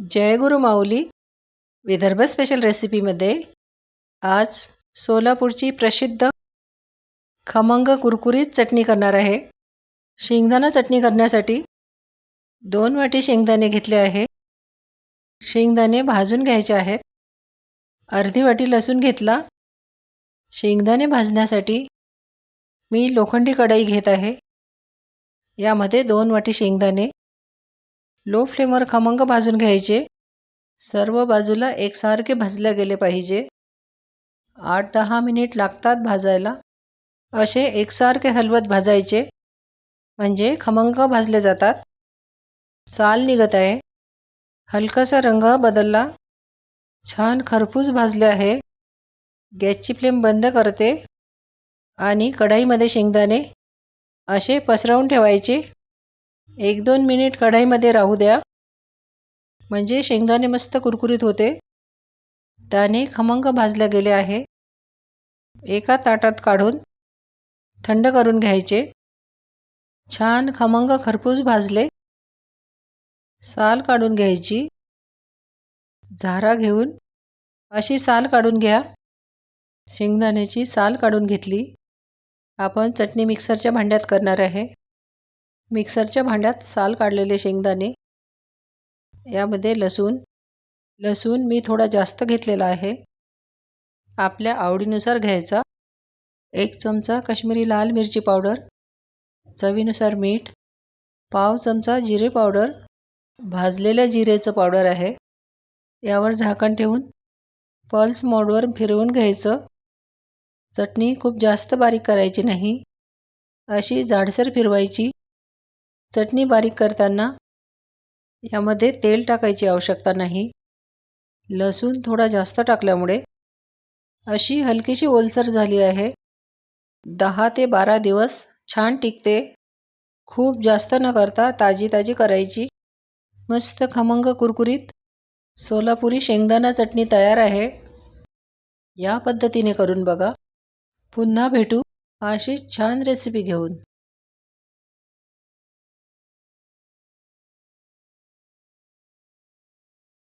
जय गुरु माऊली. Vidarbha special रेसिपीमध्ये आज सोलापूरची प्रसिद्ध खमंग कुरकुरीत चटणी करणार आहे. शेंगदाणा चटणी करण्यासाठी दोन वाटी शेंगदाणे घेतले आहे. शेंगदाणे भाजून घ्यायचे आहेत. अर्धी वाटी लसूण घेतला. शेंगदाणे भाजण्यासाठी मी लोखंडी कढई घेत आहे. यामध्ये दोन वाटी शेंगदाणे लो फ्लेमवर खमंग भाजून घ्यायचे. सर्व बाजूला एकसारखे भाजले गेले पाहिजे. आठ दहा मिनिट लागतात भाजायला. असे एकसारखे हलवत भाजायचे. म्हणजे खमंग भाजले जातात. साल निघत आहे. हलकासा रंग बदलला. छान खरपूस भाजले आहे. गॅसची फ्लेम बंद करते. आणि कढाईमध्ये शेंगदाणे असे पसरवून ठेवायचे. एक दोन मिनिट कढाईमध्ये राहू द्या. म्हणजे शेंगदाणे मस्त कुरकुरीत होते. त्याने खमंग भाजले गेले आहे. एका ताटात काढून थंड करून घ्यायचे. छान खमंग खरपूस भाजले. साल काढून घ्यायची. झारा घेऊन अशी साल काढून घ्या. शेंगदाण्याची साल काढून घेतली. आपण चटणी मिक्सरच्या भांड्यात करणार आहे. मिक्सरच्या भांड्यात साल काढलेले शेंगदाणे यामध्ये लसूण. लसूण मी थोडा जास्त घेतलेला आहे. आपल्या आवडीनुसार घ्यायचा. एक चमचा काश्मीरी लाल मिरची पावडर चवीनुसार मीठ पाव चमचा जिरे पावडर भाजलेल्या जिरेचं पावडर आहे. यावर झाकण ठेवून पल्स मोडवर फिरवून घ्यायचं. चटणी खूप जास्त बारीक करायची नाही. अशी जाडसर फिरवायची. चटणी बारीक करताना यामध्ये तेल टाकायची आवश्यकता नाही. लसूण थोडा जास्त टाकल्यामुळे अशी हलकीशी ओलसर झाली आहे. दहा ते बारा दिवस छान टिकते. खूप जास्त न करता ताजी ताजी करायची. मस्त खमंग कुरकुरीत सोलापुरी शेंगदाणा चटणी तयार आहे. या पद्धतीने करून बघा. पुन्हा भेटू अशी छान रेसिपी घेऊन.